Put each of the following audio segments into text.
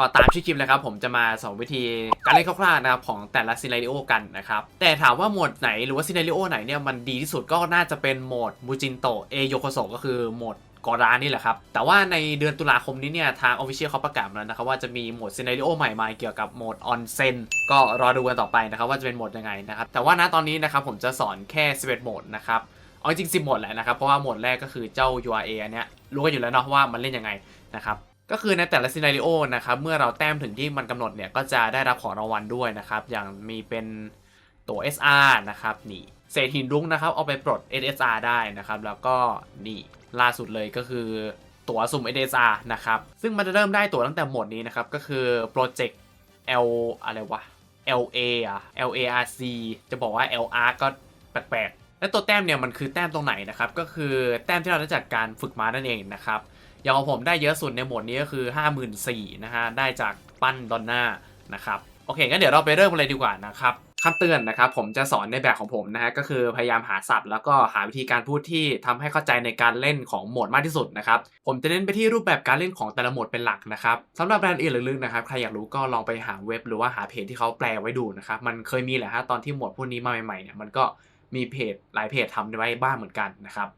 ก็ตามชื่อคลิปเลยครับผมจะมาสอนวิธีการเล่นคร่าวๆนะครับของแต่ละซีนาริโอกันนะครับแต่ถามว่าโหมดไหนหรือว่าซีนาริโอไหนเนี่ยมันดีที่สุดก็น่าจะเป็นโหมดมูจินโตเอโยโคโซก็คือโหมดกอรานี่แหละครับ แต่ว่าในเดือนตุลาคมนี้เนี่ย ทาง Official เขาประกาศแล้วนะครับ ว่าจะมีโหมดซีนาริโอใหม่มาเกี่ยวกับโหมดออนเซนก็รอดูกันต่อไปนะครับ ว่าจะเป็นโหมดยังไงนะครับ แต่ว่าณตอนนี้นะครับผมจะสอนแค่ 11โหมดนะครับเอาจริงๆ10โหมดแหละนะครับ เพราะว่าโหมดแรกก็คือเจ้า URA อันเนี้ยรู้กันอยู่แล้วเนาะว่ามันเล่นยังไงนะครับ ก็คือในแต่ละซีนาริโอนะครับเมื่อเราแต้มถึงที่มันกำหนดเนี่ยก็จะได้รับของรางวัลด้วยนะครับอย่างมีเป็นตัว SR นะครับนี่เศษหินรุ้งนะครับเอาไปปลด SSR ได้นะครับแล้วก็นี่ล่าสุดเลยก็คือตั๋วสุ่ม SSR นะครับซึ่งมันจะเริ่มได้ตั๋วตั้งแต่หมดนี้นะครับก็คือโปรเจกต์ L อะไรวะ LA อะ LARC จะบอกว่า LR ก็แปลกๆ และตัวแต้มเนี่ยมันคือแต้มตรงไหนนะครับก็คือแต้มที่เราได้จากการฝึกม้านั่นเองนะครับ อย่างของผมได้เยอะสุดในโหมดนี้ก็คือ 54,000นะฮะ ได้จากปั้นดอนน่านะครับ โอเคงั้นเดี๋ยวเราไปเริ่มกันเลยดีกว่านะครับคำเตือนนะครับผมจะสอนในแบบของผมนะฮะก็คือพยายามหาศัพท์แล้วก็หาวิธีการพูดที่ทำให้เข้าใจในการเล่นของโหมดมากที่สุดนะครับผมจะเน้นไปที่รูปแบบการเล่นของแต่ละโหมดเป็นหลักนะครับสำหรับแบรนด์อื่นลึกๆนะครับใครอยากรู้ก็ลองไปหาเว็บหรือว่าหาเพจที่เขาแปลไว้ดูนะครับมันเคยมีแหละฮะตอนที่โหมดพวกนี้มาใหม่ๆเนี่ยมันก็มีเพจหลายเพจทำไว้บ้างเหมือนกันนะครับ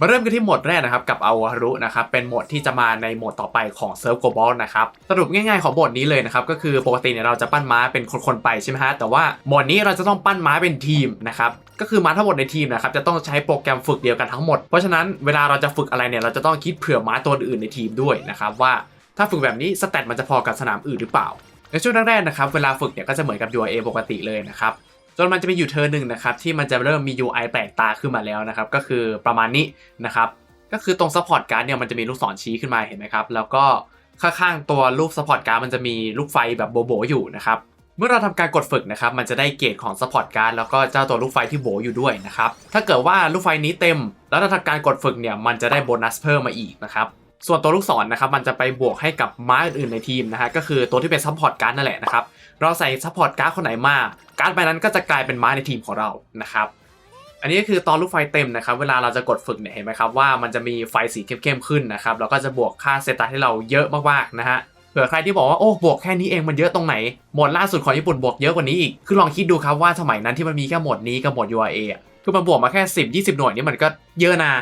มาเริ่มกันที่โหมดแรกนะครับกับอาวารุนะครับเป็นโหมดที่จะมาในโหมดต่อไปของเซิร์ฟโกบอลนะครับสรุปง่ายๆของโหมดนี้เลยนะครับก็คือปกติเนี่ยเราจะปั้นม้าเป็นคนๆไปใช่ไหมฮะแต่ว่าโหมดนี้เราจะต้องปั้นม้าเป็นทีมนะครับก็คือม้าทั้งหมดในทีมนะครับจะต้องใช้โปรแกรมฝึกเดียวกันทั้งหมดเพราะฉะนั้นเวลาเราจะฝึกอะไรเนี่ยเราจะต้องคิดเผื่อม้าตัวอื่นในทีมด้วยนะครับว่าถ้าฝึกแบบนี้สแตทมันจะพอกับสนามอื่นหรือเปล่าในช่วงแรกๆนะครับเวลาฝึกเนี่ยก็จะเหมือนกับ UA ปกติเลยนะครับ จนมันจะมีอยู่เทอร์หนึ่งนะครับที่มันจะเริ่มมี UI แปลกตาขึ้นมาแล้วนะครับก็คือประมาณนี้นะครับก็คือตรง support card เนี่ยมันจะมีลูกศรชี้ขึ้นมาเห็นไหมครับแล้วก็ข้างๆตัวรูป support card มันจะมีลูกไฟแบบโบโบอยู่นะครับเมื่อเราทำการกดฝึกนะครับมันจะได้เกรดของ support card แล้วก็เจ้าตัวลูกไฟที่โบอยู่ด้วยนะครับถ้าเกิดว่าลูกไฟนี้เต็ม แล้วเราทำการกดฝึกเนี่ยมันจะได้โบนัสเพิ่มมาอีกนะครับส่วนตัวลูกศรนะครับมันจะไปบวกให้กับม้าอื่นในทีมนะฮะก็คือตัวที่เป็น support card นั่นแหละนะครับ เราใส่ซัพพอร์ตการ์ดคนไหนมาการ์ดใบนั้นก็จะกลายเป็นม้าในทีมของเรานะครับอันนี้ก็คือตอนลูกไฟเต็มนะครับ เวลาเราจะกดฝึกเนี่ยเห็นไหมครับว่ามันจะมีไฟสีเข้มๆขึ้นนะครับแล้วก็จะบวกค่าเซตัสให้เราเยอะมากๆนะฮะเผื่อใครที่บอกว่าโอ้บวกแค่นี้เองมันเยอะตรงไหนหมดล่าสุดของญี่ปุ่นบวกเยอะกว่านี้อีกคือลองคิดดูครับว่าสมัยนั้นที่มันมีแค่หมดนี้กับหมด URA อะคือมันบวกมาแค่ 10 20 หน่วยนี่มันก็เยอะนะ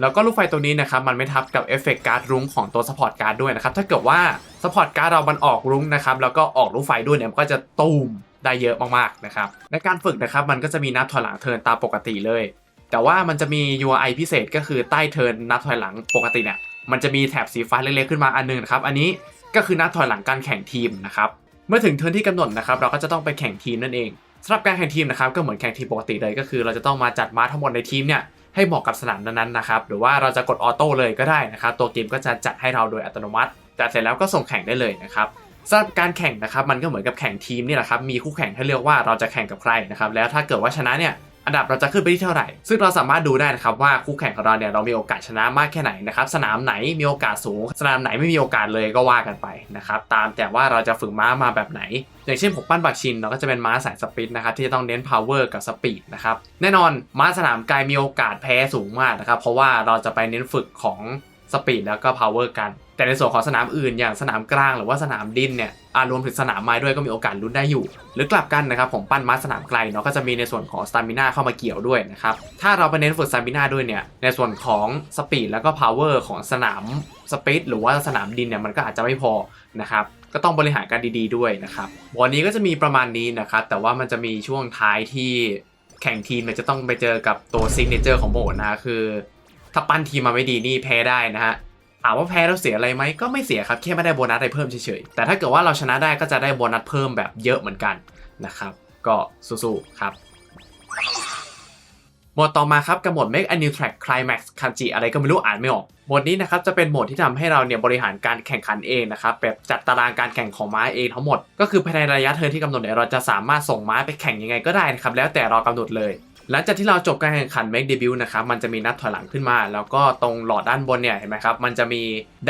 แล้วก็ลูกไฟตัวนี้นะครับมันไม่ทับกับเอฟเฟกต์การ์ดรุ้งของตัวซัพพอร์ตการ์ดด้วยนะครับถ้าเกิดว่าซัพพอร์ตการ์ดเรามันออกรุ้งนะครับแล้วก็ออกลูกไฟด้วยเนี่ยมันก็จะตูมได้เยอะมากๆนะครับในการฝึกนะครับมันก็จะมีนับถอยหลังเทินตามปกติเลย แต่ว่ามันจะมี UI พิเศษก็คือใต้เทินนับถอยหลังปกติเนี่ยมันจะมีแถบสีฟ้าเล็กๆขึ้นมาอันหนึงนะครับอันนี้ก็คือนับถอยหลังการแข่งทีมนะครับเมื่อถึงเทินที่กำหนดนะครับเราก็จะต้องไปแข่งทีมนั่นเองสำหรับการแข่งทีมนะครับก็เหมือนแข่งทีมปกติเลยก็คือ เราจะต้องมาจัดมาทั้งหมดในทีมเนี่ย ให้เหมาะกับสนามนั้นๆนะครับหรือว่าเราจะกดออโต้เลยก็ได้นะครับตัวเกมก็จะจัดให้เราโดยอัตโนมัติจัดเสร็จแล้วก็ส่งแข่งได้เลยนะครับสำหรับการแข่งนะครับมันก็เหมือนกับแข่งทีมนี่แหละครับมีคู่แข่งให้เลือกว่าเราจะแข่งกับใครนะครับแล้วถ้าเกิดว่าชนะเนี่ย อันดับเราจะขึ้นไปที่เท่าไหร่ ซึ่งเราสามารถดูได้นะครับว่าคู่แข่งของเราเนี่ยเรามีโอกาสชนะมากแค่ไหนนะครับสนามไหนมีโอกาสสูง สนามไหนไม่มีโอกาสเลยก็ว่ากันไปนะครับตามแต่ว่าเราจะฝึกม้ามาแบบไหน อย่างเช่นผมปั้นบักชินเราก็จะเป็นม้าสายสปีดนะครับที่จะต้องเน้น power กับสปีดนะครับแน่นอนม้าสนามไกลมีโอกาสแพ้สูงมากนะครับเพราะว่าเราจะไปเน้นฝึกของสปีดแล้วก็ power กัน แต่ในส่วนของสนามอื่นอย่างสนามกลางหรือว่าสนามดินเนี่ยอารวมถึงสนามไม้ด้วยก็มีโอกาสลุ้นได้อยู่ หรือกลับกันนะครับผมปั้นม้าสนามไกลเนาะก็จะมีในส่วนของสตามิน่าเข้ามาเกี่ยวด้วยนะครับถ้าเราไปเน้นฝึกสตามิน่าด้วยเนี่ยในส่วนของสปีดแล้วก็ power ของสนามสปีดหรือว่าสนามดินเนี่ยมันก็อาจจะไม่พอนะครับก็ต้องบริหารกันดี ๆด้วยนะครับวันนี้ก็จะมีประมาณนี้นะครับแต่ว่ามันจะมีช่วงท้ายที่แข่งทีมเนี่ยจะต้องไปเจอกับตัวซิกเนเจอร์ของโบนนะคือถ้าปั้นทีมมาไม่ดีนี่แพ้ได้นะฮะามว่าแพ้แล้วเสียอะไรไหมก็ไม่เสียครับแค่ไม่ได้โบนัสอะไรเพิ่มเฉยๆแต่ถ้าเกิดว่าเราชนะได้ก็จะได้โบนัสเพิ่มแบบเยอะเหมือนกันนะครับ ก็สู้ๆครับหมดต่อมาครับกับหมด Make a New Track Climax คันจิอะไรก็ไม่รู้อ่านไม่ออกหมดนี้นะครับจะเป็นโหมดที่ทำให้เราเนี่ยบริหารการแข่งขันเองนะครับแบบจัดตารางการแข่งของม้าเองทั้งหมด ก็คือภายในระยะเทิร์นที่กำหนดเนี่ยเราจะสามารถส่งม้าไปแข่งยังไงก็ได้นะครับแล้วแต่เรากำหนดเลย หลังจากที่เราจบการแข่งขัน Make Debut นะครับ มันจะมีนับถอยหลังขึ้นมา แล้วก็ตรงหลอดด้านบนเนี่ยเห็นไหมครับ มันจะมี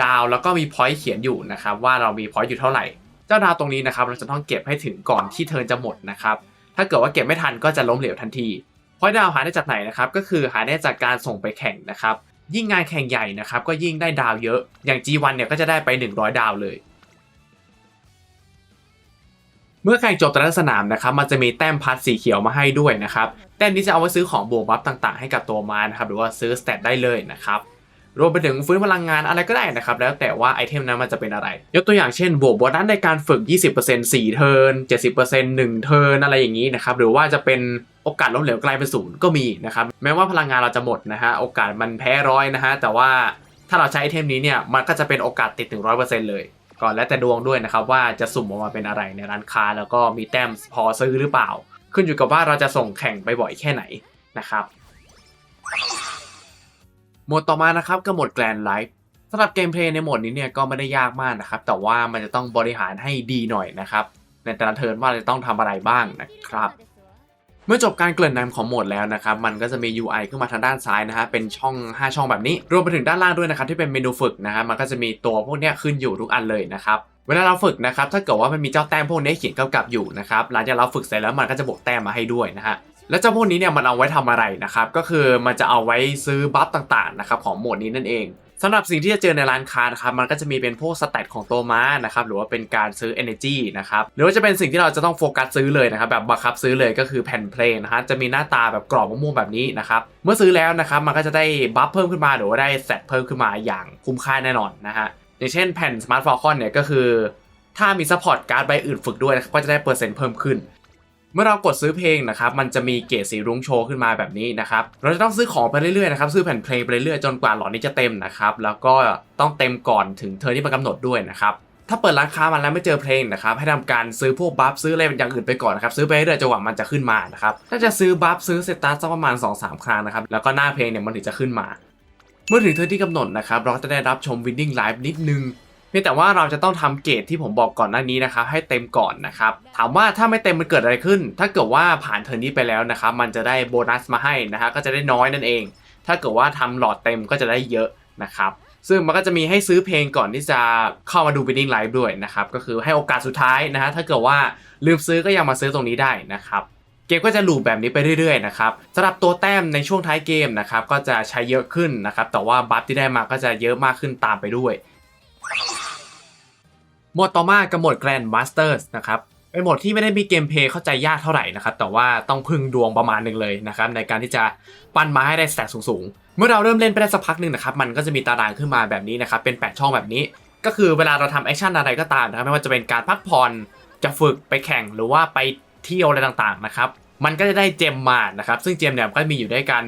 ดาวแล้วก็มี point เขียนอยู่นะครับว่าเรามี point อยู่เท่าไหร่ เจ้าดาวตรงนี้นะครับเราจะต้องเก็บให้ถึงก่อนที่เทิร์นจะหมดนะครับ ถ้าเกิดว่าเก็บไม่ทันก็จะล้มเหลวทันทีพอยต์ดาวหาได้จากไหนนะครับก็คือหาได้จากการส่งไปแข่งนะครับยิ่งงานแข่งใหญ่นะครับก็ยิ่งได้ดาวเยอะ อย่าง G1 เนี่ยก็จะได้ไป 100 ดาวเลย เมื่อแข่งจบแต่ละสนามนะครับมันจะมีแต้มพัดสีเขียวมาให้ด้วยนะครับแต้มนี้จะเอาไว้ซื้อของบวกบัฟต่างๆให้กับตัวมานะครับหรือว่าซื้อสเตตได้เลยนะครับรวมไปถึงฟื้นพลังงานอะไรก็ได้นะครับ แล้วแต่ว่าไอเทมนั้นมันจะเป็นอะไร ยกตัวอย่างเช่นบวกโบนัสในการฝึก 20% 4 เทิร์น 70% 1 เทิร์นอะไรอย่างนี้นะครับ หรือว่าจะเป็นโอกาสล้มเหลวกลายเป็นศูนย์ก็มีนะครับ แม้ว่าพลังงานเราจะหมดนะฮะ โอกาสมันแพ้ร้อยนะฮะ แต่ว่าถ้าเราใช้ไอเทมนี้เนี่ย มันก็จะเป็นโอกาสติดถึง100%เลย ก่อนแล้วแต่ดวงด้วยนะครับว่าจะสุ่มออกมาเป็นอะไรในร้านค้า แล้วก็มีแต้มพอซื้อหรือเปล่า ขึ้นอยู่กับว่าเราจะส่งแข่งไปบ่อยแค่ไหนนะครับโหมดต่อมานะครับก็หมดแกรนไลฟ์สำหรับเกมเพลย์ในโหมดนี้เนี่ยก็ไม่ได้ยากมากนะครับ แต่ว่ามันจะต้องบริหารให้ดีหน่อยนะครับ ในแต่ละเทิร์นว่าเราจะต้องทำอะไรบ้างนะครับ เมื่อจบการเกริ่นนำของโหมดแล้วนะครับมันก็จะมี UI ขึ้นมาทางด้านซ้ายนะฮะเป็นช่อง 5 ช่องแบบนี้ รวมไปถึงด้านล่างด้วยนะครับที่เป็นเมนูฝึกนะฮะมันก็จะมีตัวพวกเนี้ยขึ้นอยู่ทุกอันเลยนะครับเวลาเราฝึกนะครับถ้าเกิดว่ามันมีเจ้าแต้มพวกนี้เขียนกำกับอยู่นะครับหลังจากเราฝึกเสร็จแล้วมันก็จะบวกแต้มมาให้ด้วยนะฮะแล้วเจ้าพวกนี้เนี่ยมันเอาไว้ทำอะไรนะครับก็คือมันจะเอาไว้ซื้อบัฟต่างๆนะครับของโหมดนี้นั่นเอง สำหรับสิ่งที่จะเจอในร้านค้านะครับมันก็จะมีเป็นพวกสเตตของตัวม้านะครับหรือว่าเป็นการซื้อ energy นะครับหรือว่าจะเป็นสิ่งที่เราจะต้องโฟกัสซื้อเลยนะครับแบบบังคับซื้อเลยก็คือแผ่นเพลงนะฮะจะมีหน้าตาแบบกรอบม่วงแบบนี้นะครับเมื่อซื้อแล้วนะครับมันก็จะได้บัฟเพิ่มขึ้นมาหรือว่าได้เซตเพิ่มขึ้นมาอย่างคุ้มค่าแน่นอนนะฮะอย่างเช่นแผ่น Smart Falcon เนี่ยก็คือถ้ามีซัพพอร์ตการ์ดใบอื่นฝึกด้วยนะครับก็จะได้เปอร์เซ็นต์เพิ่มขึ้น เมื่อเรากดซื้อเพลงนะครับมันจะมีเกรดสีรุ้งโชว์ขึ้นมาแบบนี้นะครับเราจะต้องซื้อของไปเรื่อยๆนะครับซื้อแผ่นเพลงไปเรื่อยๆจนกว่าหลอดนี้จะเต็มนะครับแล้วก็ต้องเต็มก่อนถึงเทอที่มันกำหนดด้วยนะครับถ้าเปิดร้านค้ามาแล้วไม่เจอเพลงนะครับให้ทำการซื้อพวกบัฟซื้ออะไรอย่างอื่นไปก่อนนะครับซื้อไปเรื่อยๆจนกว่ามันจะขึ้นมานะครับถ้าจะซื้อบัฟซื้อเซตัสสักประมาณ 2-3 ครั้งนะครับแล้วก็หน้าเพลงเนี่ยมันถึงจะขึ้นมา เมื่อถึงเทอที่กำหนดนะครับเราจะได้รับชม winning live นิดนึง พียงแต่ว่าเราจะต้องทำเกรดที่ผมบอกก่อนหน้านี้นะครับให้เต็มก่อนนะครับถามว่าถ้าไม่เต็มมันเกิดอะไรขึ้น ถ้าเกิดว่าผ่านเทอร์นี้ไปแล้วนะครับมันจะได้โบนัสมาให้นะฮะก็จะได้น้อยนั่นเอง ถ้าเกิดว่าทำหลอดเต็มก็จะได้เยอะนะครับซึ่งมันก็จะมีให้ซื้อเพลงก่อนที่จะเข้ามาดู Winning Live ด้วยนะครับก็คือให้โอกาสสุดท้ายนะฮะถ้าเกิดว่าลืมซื้อก็ยังมาซื้อตรงนี้ได้นะครับเกมก็จะลูปแบบนี้ไปเรื่อยๆนะครับสำหรับตัวแต้มในช่วงท้ายเกมนะครับก็จะใช้เยอะขึ้นนะครับแต่ว่าบัฟที่ได้มาก็จะเยอะมากขึ้นตามไปด้วย หมดต่อมากับหมด Grand Masters นะครับเป็นหมดที่ไม่ได้มีเกมเพลย์เข้าใจยากเท่าไหร่นะครับแต่ว่าต้องพึ่งดวงประมาณหนึ่งเลยนะครับในการที่จะปั้นมาให้ได้สแตกสูงๆ เมื่อเราเริ่มเล่นไปได้สักพักหนึ่งนะครับมันก็จะมีตารางขึ้นมาแบบนี้นะครับเป็น 8 ช่องแบบนี้ ก็คือเวลาเราทำแอคชั่นอะไรก็ตามนะครับไม่ว่าจะเป็นการพักผ่อนจะฝึกไปแข่งหรือว่าไปเที่ยวอะไรต่างๆนะครับมันก็จะได้เจมมานะครับซึ่งเจมเนี่ยก็มีอยู่ด้วยกัน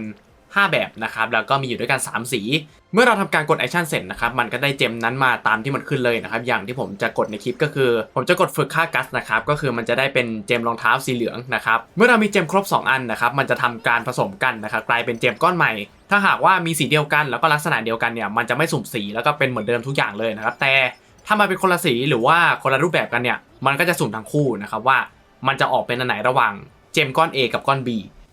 5 แบบนะครับแล้วก็มีอยู่ด้วยกัน 3 สี เมื่อเราทำการกดแอคชั่นเสร็จนะครับมันก็ได้เจมนั้นมาตามที่มันขึ้นเลยนะครับอย่างที่ผมจะกดในคลิปก็คือ ผมจะกดฝึกค่ากัสนะครับก็คือมันจะได้เป็นเจมรองเท้าสีเหลืองนะครับเมื่อเรามีเจมครบ 2 อันนะครับมันจะทำการผสมกันนะครับกลายเป็นเจมก้อนใหม่ ถ้าหากว่ามีสีเดียวกันแล้วก็ลักษณะเดียวกันเนี่ยมันจะไม่สุ่มสีแล้วก็เป็นเหมือนเดิมทุกอย่างเลยนะครับแต่ถ้ามาเป็นคนละสีหรือว่าคนละรูปแบบกันเนี่ยมันก็จะสุ่มทั้งคู่นะครับว่ามันจะออกเป็นอันไหนระหว่างเจมก้อน A กับก้อน B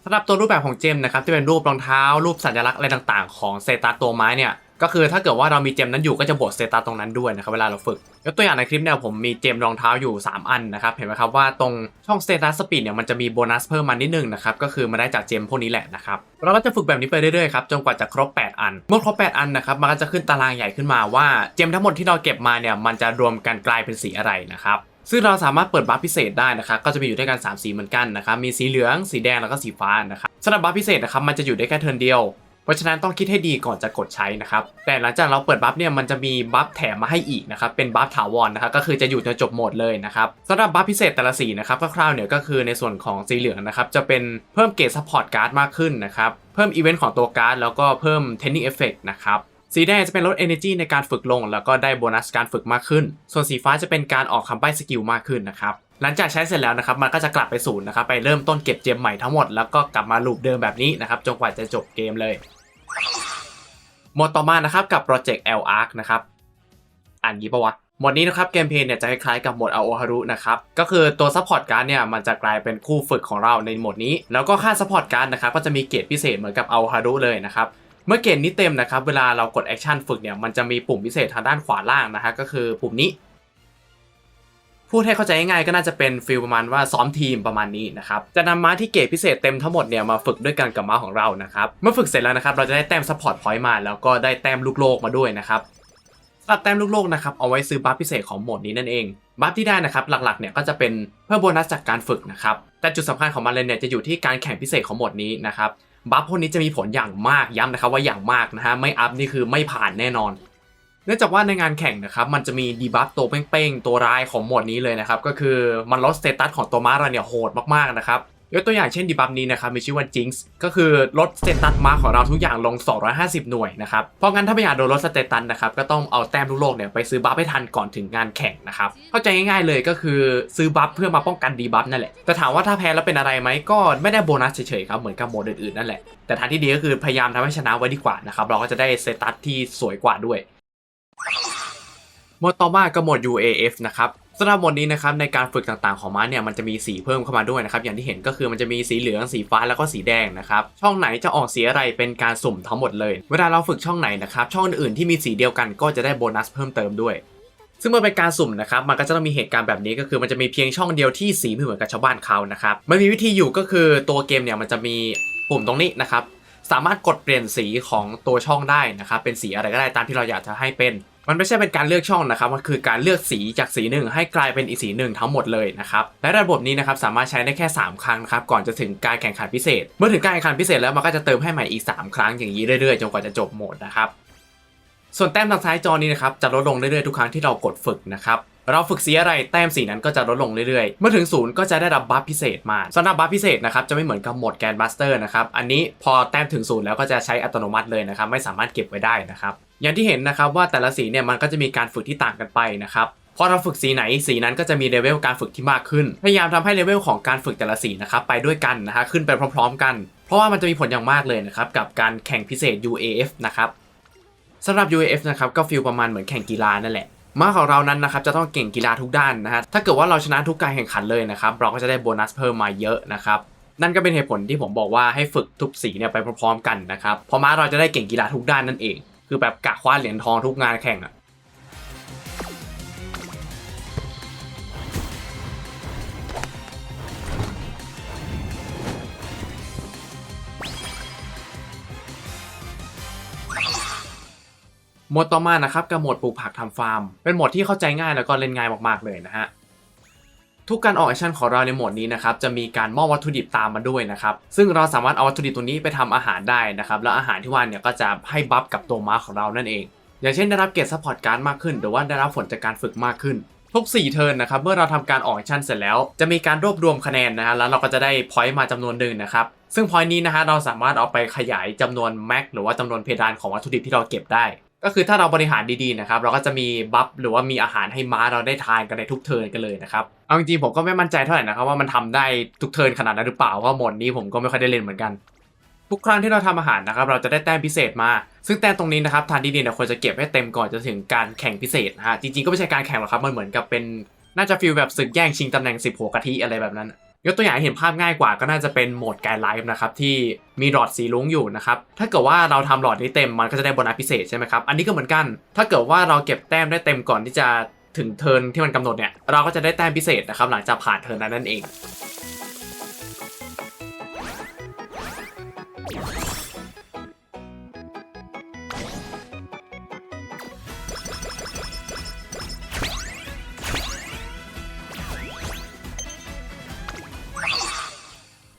สำหรับตัวรูปแบบของเจมนะครับที่เป็นรูปรองเท้า รูปสัญลักษณ์อะไรต่างๆ ของเซตัสตัวไม้เนี่ยก็คือถ้าเกิดว่าเรามีเจมนั้นอยู่ก็จะบวกเซตัสตรงนั้นด้วยนะครับเวลาเราฝึกยกตัวอย่างในคลิปเนี่ยผมมีเจมรองเท้าอยู่ 3 อันนะครับเห็นไหมครับว่าตรงช่องเซตัสสปีดเนี่ยมันจะมีโบนัสเพิ่มมานิดนึงนะครับก็คือมาได้จากเจมพวกนี้แหละนะครับเราก็จะฝึกแบบนี้ไปเรื่อยๆครับจนกว่าจะครบ 8 อัน เมื่อครบ 8 อันนะครับมันก็จะขึ้นตารางใหญ่ขึ้นมาว่าเจมทั้งหมดที่เราเก็บมาเนี่ยมันจะรวมกันกลายเป็นสีอะไรนะครับ ซึ่งเราสามารถเปิดบัฟพิเศษได้นะครับก็จะมีอยู่ด้วยกัน 3 สีเหมือนกันนะครับมีสีเหลือง สีแดงแล้วก็สีฟ้านะครับสำหรับบัฟพิเศษนะครับมันจะอยู่ได้แค่เทิร์นเดียวเพราะฉะนั้นต้องคิดให้ดีก่อนจะกดใช้นะครับ แต่หลังจากเราเปิดบัฟเนี่ยมันจะมีบัฟแถมมาให้อีกนะครับ เป็นบัฟถาวรนะครับ ก็คือจะอยู่จนจบโหมดเลยนะครับสำหรับบัฟพิเศษแต่ละสีนะครับคร่าวๆเนี่ยก็คือในส่วนของสีเหลืองนะครับ จะเป็นเพิ่มเกรดซัพพอร์ตการ์ดมากขึ้นนะครับ เพิ่มอีเวนต์ของตัวการ์ดแล้วก็เพิ่มเทนนิ n เอฟเฟกนะครับ สีแดงจะเป็นลด energy ในการฝึกลง แล้วก็ได้โบนัสการฝึกมากขึ้น ส่วนสีฟ้าจะเป็นการออกคำใบ้สกิลมากขึ้นนะครับหลังจากใช้เสร็จแล้วนะครับมันก็จะกลับไปศูนย์นะครับไปเริ่มต้นเก็บเจมใหม่ทั้งหมดแล้วก็กลับมาลูปเดิมแบบนี้นะครับจนกว่าจะจบเกมเลยหมดต่อมานะครับกับ Project L Arc นะครับอ่านงี้ปะวะหมดนี้นะครับเกมเพลย์เนี่ยจะคล้ายๆกับหมด AO Haru นะครับก็คือตัวซัพพอร์ตการ์ดเนี่ยมันจะกลายเป็นคู่ฝึกของเราในโหมดนี้ แล้วก็ค่าซัพพอร์ตการ์ดนะครับก็จะมีเกรดพิเศษเหมือนกับ AO Haru เลยนะครับ เมื่อเกณฑ์นี้เต็มนะครับ เวลาเรากดแอคชั่นฝึกเนี่ย มันจะมีปุ่มพิเศษทางด้านขวาล่างนะฮะ ก็คือปุ่มนี้ พูดให้เข้าใจง่ายๆก็น่าจะเป็นฟิลประมาณว่าซ้อมทีมประมาณนี้นะครับ จะนำม้าที่เกรดพิเศษเต็มทั้งหมดเนี่ยมาฝึกด้วยกันกับม้าของเรานะครับ เมื่อฝึกเสร็จแล้วนะครับ เราจะได้แต้มซัพพอร์ตพอยต์มา แล้วก็ได้แต้มลูกโลกมาด้วยนะครับสำหรับแต้มลูกโลกนะครับ เอาไว้ซื้อบัฟพิเศษของโหมดนี้นั่นเอง บัฟที่ได้นะครับ หลักๆ เนี่ยก็จะเป็นเพิ่มโบนัสจากการฝึกนะครับ แต่จุดสำคัญของมันเลยเนี่ยจะอยู่ที่การแข่งพิเศษของโหมดนี้นะครับ บัฟพวกนี้จะมีผลอย่างมากย้ำนะครับว่าอย่างมากนะฮะไม่อัพนี่คือไม่ผ่านแน่นอนเนื่องจากว่าในงานแข่งนะครับมันจะมีดีบัฟตัวเป้งๆ ตัวร้ายของหมดนี้เลยนะครับ ก็คือมันลดสเตตัสของตัวม้าเราเนี่ยโหดมากๆนะครับ ยกตัวอย่างเช่นดีบัฟนี้นะครับมีชื่อว่า Jinx ก็คือลดสเตตัสมาของเราทุกอย่างลง 250 หน่วยนะครับเพราะงั้นถ้าไม่อยากโดนลดสเตตัสนะครับก็ต้องเอาแต้มลูกโลกเนี่ยไปซื้อบัฟให้ทันก่อนถึงงานแข่งนะครับเข้าใจง่ายๆเลยก็คือซื้อบัฟเพื่อมาป้องกันดีบัฟนั่นแหละแต่ถามว่าถ้าแพ้แล้วเป็นอะไรไหมก็ไม่ได้โบนัสเฉยๆครับเหมือนกับโหมดอื่นๆนั่นแหละแต่ทางที่ดีก็คือพยายามทำให้ชนะไว้ดีกว่านะครับเราก็จะได้สเตตัสที่สวยกว่าด้วยหมดต่อมาก็หมด UAF นะครับ สำหรับวดนี้นะครับในการฝึกต่างๆของม้าเนี่ยมันจะมีสีเพิ่มเข้ามาด้วยนะครับอย่างที่เห็นก็คือมันจะมีสีเหลืองสีฟ้าแล้วก็สีแดงนะครับช่องไหนจะออกสีอะไรเป็นการสุ่มทั้งหมดเลย เวลาเราฝึกช่องไหนนะครับช่องอื่นๆที่มีสีเดียวกันก็จะได้โบนัสเพิ่มเติมด้วย ซึ่งเมื่อเป็นการสุ่มนะครับมันก็จะต้องมีเหตุการณ์แบบนี้ก็คือมันจะมีเพียงช่องเดียวที่สีไม่เหมือนกับชาวบ้านเขานะครับมันมีวิธีอยู่ก็คือตัวเกมเนี่ยมันจะมีปุ่มตรงนี้นะครับสามารถกดเปลี่ยนสีของตัวช่องได้นะครับเป็นสีอะไรก็ได้ตามที่เราอยากจะให้เป็น มันไม่ใช่เป็นการเลือกช่องนะครับ มันคือการเลือกสีจากสีหนึ่งให้กลายเป็นอีกสีหนึ่งทั้งหมดเลยนะครับ และระบบนี้นะครับสามารถใช้ได้แค่ 3 ครั้งนะครับก่อนจะถึงการแข่งขันพิเศษ เมื่อถึงการแข่งขันพิเศษแล้วมันก็จะเติมให้ใหม่อีก 3 ครั้งอย่างนี้เรื่อยๆจนกว่าจะจบโหมดนะครับ ส่วนแต้มทางซ้ายจอนี้นะครับจะลดลงเรื่อยๆทุกครั้งที่เรากดฝึกนะครับเราฝึกสีอะไรแต้มสีนั้นก็จะลดลงเรื่อยๆ เมื่อถึงศูนย์ก็จะได้รับบัฟพิเศษมาสำหรับบัฟพิเศษนะครับจะไม่เหมือนกับโหมดแกนบัสเตอร์นะครับ อันนี้พอแต้มถึงศูนย์แล้วก็จะใช้อัตโนมัติเลยนะครับ ไม่สามารถเก็บไว้ได้นะครับ อย่างที่เห็นนะครับว่าแต่ละสีเนี่ยมันก็จะมีการฝึกที่ต่างกันไปนะครับพอเราฝึกสีไหนสีนั้นก็จะมีเลเวลการฝึกที่มากขึ้น พยายามทำให้เลเวลของการฝึกแต่ละสีนะครับไปด้วยกันนะฮะขึ้นไปพร้อม ๆ กัน เพราะว่ามันจะมีผลอย่างมากเลยนะครับกับการแข่งพิเศษ UAF นะครับสำหรับ UAF นะครับก็ฟีลประมาณเหมือนแข่งกีฬานั่นแหละม้าของเรานั้นนะครับจะต้องเก่งกีฬาทุกด้านนะฮะถ้าเกิดว่าเราชนะทุกการแข่งขันเลยนะครับเราก็จะได้โบนัสเพิ่มมาเยอะนะครับนั่นก็เป็นเหตุผลที่ผมบอกว่าให้ฝึกทุกสีเนี่ยไปพร้อมๆกันนะครับเพราะม้าเราจะได้เก่งกีฬาทุกด้านนั่นเอง คือแบบกะคว้าเหรียญทองทุกงานแข่งอะหมดต่อมานะครับกับหมดปลูกผักทำฟาร์ม เป็นหมดที่เข้าใจง่ายแล้วก็เล่นง่ายมากๆเลยนะฮะ ทุกการออกแอคชั่นของเราในโหมดนี้นะครับจะมีการมอบวัตถุดิบตามมาด้วยนะครับซึ่งเราสามารถเอาวัตถุดิบตัวนี้ไปทำอาหารได้นะครับแล้วอาหารที่ว่าเนี่ยก็จะให้บัฟกับตัวม้าของเรานั่นเอง อย่างเช่นได้รับเกรดซัพพอร์ตการ์ดมากขึ้น หรือว่าได้รับผลจากการฝึกมากขึ้น ทุก 4 เทิร์นนะครับเมื่อเราทำการออกแอคชั่นเสร็จแล้ว จะมีการรวบรวมคะแนนนะฮะแล้วเราก็จะได้พอยต์มาจำนวนหนึ่งนะครับซึ่งพอยต์นี้นะฮะเราสามารถเอาไปขยายจำนวนแม็กหรือว่าจำนวนเพดานของวัตถุดิบที่เราเก็บได้ ก็คือถ้าเราบริหารดีๆนะครับเราก็จะมีบัฟหรือว่ามีอาหารให้ม้าเราได้ทานกันในทุกเทิร์นกันเลยนะครับเอาจริงๆผมก็ไม่มั่นใจเท่าไหร่นะครับว่ามันทำได้ทุกเทิร์นขนาดนั้นหรือเปล่าเพราะหมดนี้ผมก็ไม่ค่อยได้เล่นเหมือนกันทุกครั้งที่เราทำอาหารนะครับเราจะได้แต้มพิเศษมา ซึ่งแต้มตรงนี้นะครับทานดีๆเนี่ยควรจะเก็บให้เต็มก่อนจะถึงการแข่งพิเศษนะฮะจริงๆก็ไม่ใช่การแข่งหรอกครับมันเหมือนกับเป็นน่าจะฟีลแบบศึกแย่งชิงตำแหน่ง10หัวกะทิอะไรแบบนั้น ยกตัวอย่างให้เห็นภาพง่ายกว่าก็น่าจะเป็นโหมดไกด์ไลฟ์นะครับที่มีหลอดสีลุ้งอยู่นะครับถ้าเกิดว่าเราทำหลอดนี้เต็มมันก็จะได้โบนัสพิเศษใช่ไหมครับอันนี้ก็เหมือนกัน ถ้าเกิดว่าเราเก็บแต้มได้เต็มก่อนที่จะถึงเทิร์นที่มันกำหนดเนี่ยเราก็จะได้แต้มพิเศษนะครับหลังจากผ่านเทิร์นนั้นนั่นเอง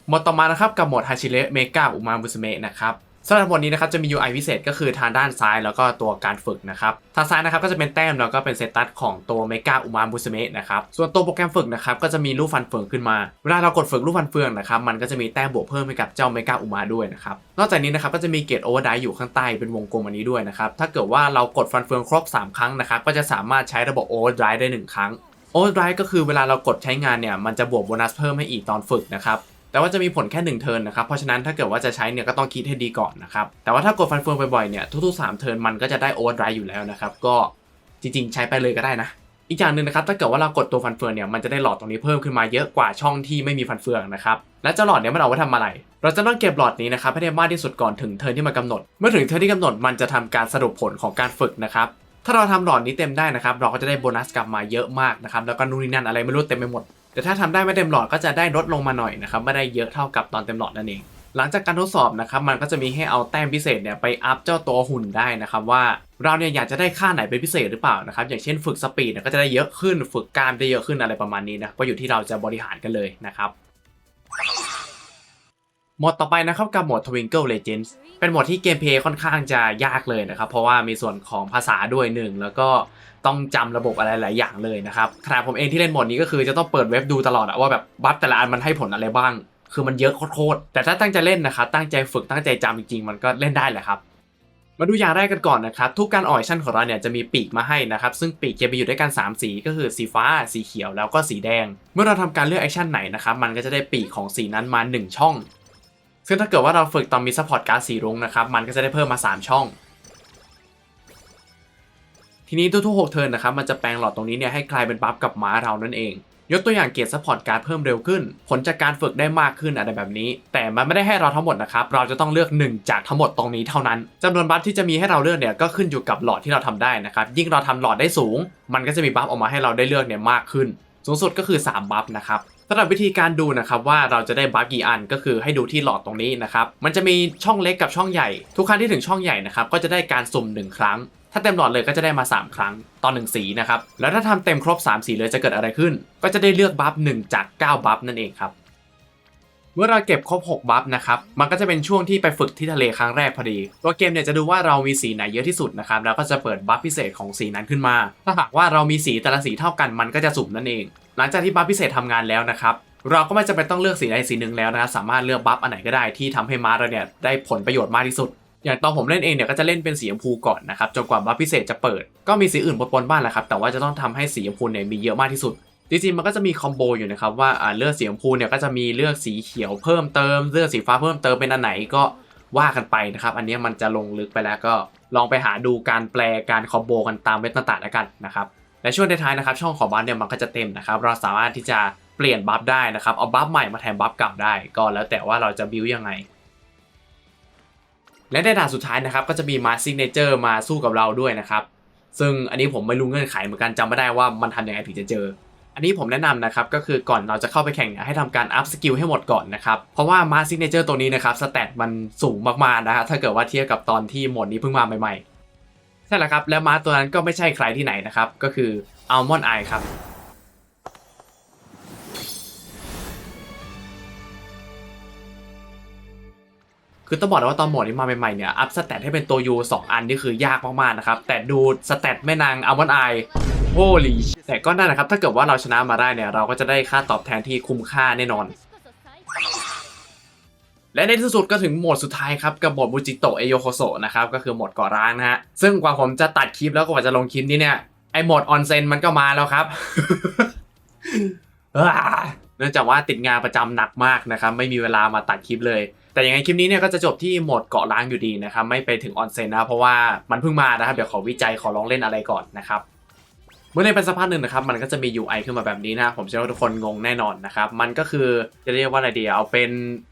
หมดต่อมานะครับกับหมดฮาชิเระเมกาอุมามุสเมะนะครับสำหรับโหมดนี้นะครับจะมี UI พิเศษก็คือทางด้านซ้ายแล้วก็ตัวการฝึกนะครับทางซ้ายนะครับก็จะเป็นแต้มแล้วก็เป็นเซตัสของตัวเมกาอุมามุสเมะนะครับส่วนตัวโปรแกรมฝึกนะครับก็จะมีรูปฟันเฟืองขึ้นมาเวลาเรากดฝึกรูปฟันเฟืองนะครับมันก็จะมีแต้มบวกเพิ่มให้กับเจ้าเมกาอุมาด้วยนะครับนอกจากนี้นะครับก็จะมีเกรดโอเวอร์ไดอยู่ข้างใต้เป็นวงกลมอันนี้ด้วยนะครับถ้าเกิดว่าเรากดฟันเฟืองครบ 3 ครั้งนะครับก็จะสามารถใช้ระบบโอเวอร์ไดได้ 1 ครั้งโอเวอร์ไดก็คือเวลาเรากดใช้งานเนี่ยมันจะบวกโบนัสเพิ่มให้อีกตอนฝึกนะครับ แต่ว่าจะมีผลแค่ 1 เทิร์นนะครับ เพราะฉะนั้นถ้าเกิดว่าจะใช้เนี่ยก็ต้องคิดให้ดีก่อนนะครับ แต่ว่าถ้ากดฟันเฟืองบ่อยๆเนี่ยทุกๆ 3 เทิร์นมันก็จะได้โอเวอร์ไดอยู่แล้วนะครับ ก็จริงๆ ใช้ไปเลยก็ได้นะ อีกอย่างหนึ่งนะครับ ถ้าเกิดว่าเรากดตัวฟันเฟืองเนี่ยมันจะได้หลอดตรงนี้เพิ่มขึ้นมาเยอะกว่าช่องที่ไม่มีฟันเฟืองนะครับ และเจ้าหลอดเนี่ยมันเอาไว้ทำอะไร เราจะต้องเก็บหลอดนี้นะครับให้ได้มากที่สุดก่อนถึงเทิร์นที่มันกำหนด เมื่อถึงเทิร์นที่กำหนดมันจะทำการสรุปผลของการฝึกนะครับถ้าเราทำหลอดนี้เต็มได้นะครับเราก็จะได้โบนัสกลับมาเยอะมากนะครับแล้วก็นู่นนี่นั่นอะไรไม่รู้เต็มไปหมด แต่ถ้าทำได้ไม่เต็มหลอดก็จะได้ลดลงมาหน่อยนะครับไม่ได้เยอะเท่ากับตอนเต็มหลอดนั่นเองหลังจากการทดสอบนะครับมันก็จะมีให้เอาแต้มพิเศษเนี่ยไปอัพเจ้าตัวหุ่นได้นะครับว่าเราเนี่ยอยากจะได้ค่าไหนเป็นพิเศษหรือเปล่านะครับอย่างเช่นฝึกสปีดเนี่ยก็จะได้เยอะขึ้น ฝึกกล้ามได้เยอะขึ้นอะไรประมาณนี้นะก็อยู่ที่เราจะบริหารกันเลยนะครับ หมดต่อไปนะครับกับหมด Twinkle Legends เป็นหมดที่เกมเพลย์ค่อนข้างจะยากเลยนะครับ เพราะว่ามีส่วนของภาษาด้วยหนึ่งแล้วก็ต้องจำระบบอะไรหลายอย่างเลยนะครับขนาดผมเองที่เล่นโหมดนี้ก็คือจะต้องเปิดเว็บดูตลอดว่าแบบบัฟแต่ละอันมันให้ผลอะไรบ้าง คือมันเยอะโคตรๆแต่ถ้าตั้งใจเล่นนะครับตั้งใจฝึกตั้งใจจำจริงๆมันก็เล่นได้แหละครับมาดูอย่างแรกกันก่อนนะครับ ทุกการออยชั่นของเราเนี่ยจะมีปีกมาให้นะครับ ซึ่งปีกจะมีอยู่ด้วยกัน 3 สีก็คือสีฟ้า สีเขียวแล้วก็สีแดง เมื่อเราทำการเลือกแอคชั่นไหนนะครับ มันก็จะได้ปีกของสีนั้นมา 1 ช่อง ซึ่งถ้าเกิดว่าเราฝึกตอนมีซัพพอร์ตการ์ดสีรุ้งนะครับ มันก็จะได้เพิ่มมา 3 ช่อง ทีนี้ทุกๆ6เทิร์นนะครับ มันจะแปลงหลอดตรงนี้เนี่ยให้กลายเป็นบัฟกับม้าเรานั่นเอง ยกตัวอย่างเกียรติซัพพอร์ตการ์ดเพิ่มเร็วขึ้น ผลจากการฝึกได้มากขึ้นอะไรแบบนี้ แต่มันไม่ได้ให้เราทั้งหมดนะครับ เราจะต้องเลือก 1 จากทั้งหมดตรงนี้เท่านั้นจำนวนบัฟที่จะมีให้เราเลือกเนี่ยก็ขึ้นอยู่กับหลอดที่เราทำได้นะครับ ยิ่งเราทำหลอดได้สูง มันก็จะมีบัฟออกมาให้เราได้เลือกเนี่ยมากขึ้น สูงสุดก็คือ 3 บัฟนะครับ สำหรับวิธีการดูนะครับว่าเราจะได้บัฟกี่อันก็คือให้ดูที่หลอดตรงนี้นะครับมันจะมีช่องเล็กกับช่องใหญ่ ทุกครั้งที่ถึงช่องใหญ่นะครับก็จะได้การสุ่ม 1 ครั้ง ถ้าเต็มหลอดเลยก็จะได้มา 3 ครั้งต่อ1สีนะครับแล้วถ้าทำเต็มครบ 3 สีเลยจะเกิดอะไรขึ้น ก็จะได้เลือกบัฟ1จาก 9 บัฟนั่นเองครับเมื่อเราเก็บครบ 6 บัฟนะครับ มันก็จะเป็นช่วงที่ไปฝึกที่ทะเลครั้งแรกพอดี ตัวเกมเนี่ยจะดูว่าเรามีสีไหนเยอะที่สุดนะครับ แล้วก็จะเปิดบัฟพิเศษของสีนั้นขึ้นมา ถ้าหากว่าเรามีสีแต่ละสีเท่ากัน มันก็จะสุ่มนั่นเอง หลังจากที่บัฟพิเศษทำงานแล้วนะครับเราก็ไม่จำเป็นต้องเลือกสีใดสีหนึ่งแล้วนะครับสามารถเลือกบัฟอันไหนก็ได้ที่ทำให้ม้าเราเนี่ยได้ผลประโยชน์มากที่สุด อย่างตอนผมเล่นเองเนี่ยก็จะเล่นเป็นสีชมพูก่อนนะครับจนกว่าบัฟพิเศษจะเปิด ก็มีสีอื่นปนๆบ้างแหละครับแต่ว่าจะต้องทำให้สีชมพูเนี่ยมีเยอะมากที่สุดจริงๆมันก็จะมีคอมโบอยู่นะครับว่าอ่าเลือกสีชมพูเนี่ยก็จะมีเลือกสีเขียวเพิ่มเติม เลือกสีฟ้าเพิ่มเติมเป็นอันไหนก็ว่ากันไปนะครับ อันนี้มันจะลงลึกไปแล้วก็ลองไปหาดูการแปลการคอมโบกันตามเว็บต่างๆแล้วกันนะครับ และช่วงท้ายๆนะครับช่องของบัฟเนี่ยมันก็จะเต็มนะครับเราสามารถที่จะเปลี่ยนบัฟได้นะครับเอาบัฟใหม่มาแทนบัฟเก่าได้ ก็แล้วแต่ว่าเราจะบิวยังไง และในด่านสุดท้ายนะครับก็จะมีมาซิกเนเจอร์มาสู้กับเราด้วยนะครับซึ่งอันนี้ผมไม่รู้เงื่อนไขเหมือนกันจำไม่ได้ว่ามันทำยังไงถึงจะเจอ อันนี้ผมแนะนำนะครับก็คือก่อนเราจะเข้าไปแข่งเนี่ยให้ทำการอัพสกิลให้หมดก่อนนะครับเพราะว่ามาซิกเนเจอร์ตัวนี้นะครับสแตทมันสูงมากๆนะฮะถ้าเกิดว่าเทียบกับตอนที่โหมดนี้เพิ่งมาใหม่ๆ ใช่แล้วครับ แล้วม้าตัวนั้นก็ไม่ใช่ใครที่ไหนนะครับ ก็คืออัลมอนไอครับ คือต้องบอกเลยว่าตอนโหมดนี้มาใหม่ๆเนี่ย อัพสแตทให้เป็นตัวยูสองอันนี่คือยากมากๆนะครับ แต่ดูสแตทแม่นางอัลมอนไอโ o ลีแต่ก็นั่นนะครับ ถ้าเกิดว่าเราชนะมาได้เนี่ย เราก็จะได้ค่าตอบแทนที่คุ้มค่าแน่นอน และในที่สุดก็ถึงโหมดสุดท้ายครับกับโหมดบูจิโตเอโยโคโซนะครับก็คือโหมดก่อร้างนะฮะซึ่งกว่าผมจะตัดคลิปแล้วกว่าจะลงคลิปนี้เนี่ยไอโหมดออนเซนมันก็มาแล้วครับเนื่องจากว่าติดงานประจำหนักมากนะครับไม่มีเวลามาตัดคลิปเลย แต่ยังไงคลิปนี้เนี่ยก็จะจบที่โหมดเกาะล้างอยู่ดีนะครับไม่ไปถึงออนเซนนะเพราะว่ามันเพิ่งมานะครับเดี๋ยวขอวิจัยขอลองเล่นอะไรก่อนนะครับ มื่อเล่นไปสักพักหนึ่งนะครับมันก็จะมี UI ขึ้นมาแบบนี้นะผมเชื่อว่าทุกคนงงแน่นอนนะครับมันก็คือจะเรียกว่าอะไรดีเอาเป็น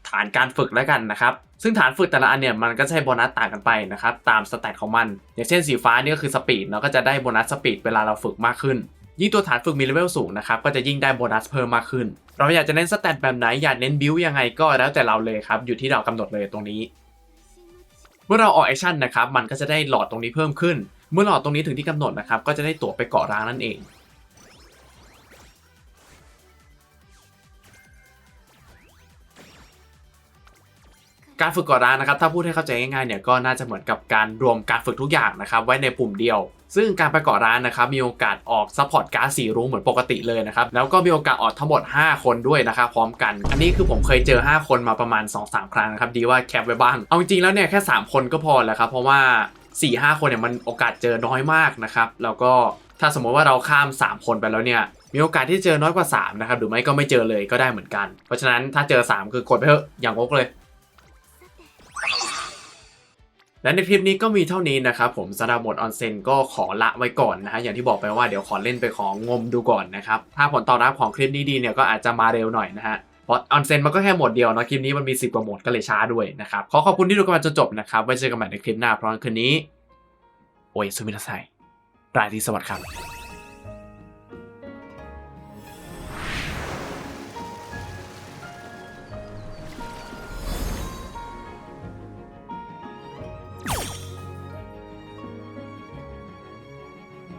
ฐานการฝึกแล้วกันนะครับซึ่งฐานฝึกแต่ละอันเนี่ยมันก็จะให้โบนัสต่างกันไปนะครับตามสแตทของมัน อย่างเช่นสีฟ้านี่ก็คือสปีดเราก็จะได้โบนัสสปีดเวลาเราฝึกมากขึ้น ยิ่งตัวฐานฝึกมีเลเวลสูงนะครับก็จะยิ่งได้โบนัสเพิ่มมากขึ้น เราอยากจะเน้นสแตทแบบไหนอยากเน้นบิวยังไงก็แล้วแต่เราเลยครับอยู่ที่เรากำหนดเลยตรงนี้ เมื่อเราออกแอคชั่นนะครับมันก็จะได้หลอดตรงนี้เพิ่มขึ้นเมื่อหลอดตรงนี้ถึงที่กำหนดนะครับ ก็จะได้ตั๋วไปเกาะร้างนั่นเอง การฝึกก่อร้างนะครับ ถ้าพูดให้เข้าใจง่ายๆเนี่ยก็น่าจะเหมือนกับการรวมการฝึกทุกอย่างนะครับ ไว้ในปุ่มเดียว ซึ่งการไปก่อร้านนะครับมีโอกาสออกซัพพอร์ตการ์ดสีรุ้งเหมือนปกติเลยนะครับแล้วก็มีโอกาสออกทั้งหมด 5 คนด้วยนะครับพร้อมกัน อันนี้คือผมเคยเจอ 5 คนมาประมาณ 2-3 ครั้งนะครับดีว่าแคปไว้บ้างเอาจริงๆแล้วเนี่ยแค่ 3 คนก็พอแล้วครับเพราะว่า 4-5คนเนี่ยมันโอกาสเจอน้อยมากนะครับ แล้วก็ถ้าสมมติว่าเราข้าม 3 คนไปแล้วเนี่ย มีโอกาสที่เจอน้อยกว่า 3 นะครับ หรือไม่ก็ไม่เจอเลยก็ได้เหมือนกัน เพราะฉะนั้นถ้าเจอ 3 คือกดไปเถอะอย่างงกเลย และในคลิปนี้ก็มีเท่านี้นะครับผมสำหรับโหมดออนเซนก็ขอละไว้ก่อนนะฮะอย่างที่บอกไปว่าเดี๋ยวขอเล่นไปของงมดูก่อนนะครับ ถ้าผลตอบรับของคลิปนี้ดีเนี่ยก็อาจจะมาเร็วหน่อยนะฮะ เพราะออนเซนมันก็แค่หมดเดียวเนาะคลิปนี้มันมี 10 กว่าหมดก็เลยช้าด้วยนะครับ ขอขอบคุณที่ดูกันมาจนจบนะครับ ไว้เจอกันใหม่ในคลิปหน้า เพราะงั้นคืนนี้ โอ้ยสุมิทาไซราตรีสวัสดิ์ครับ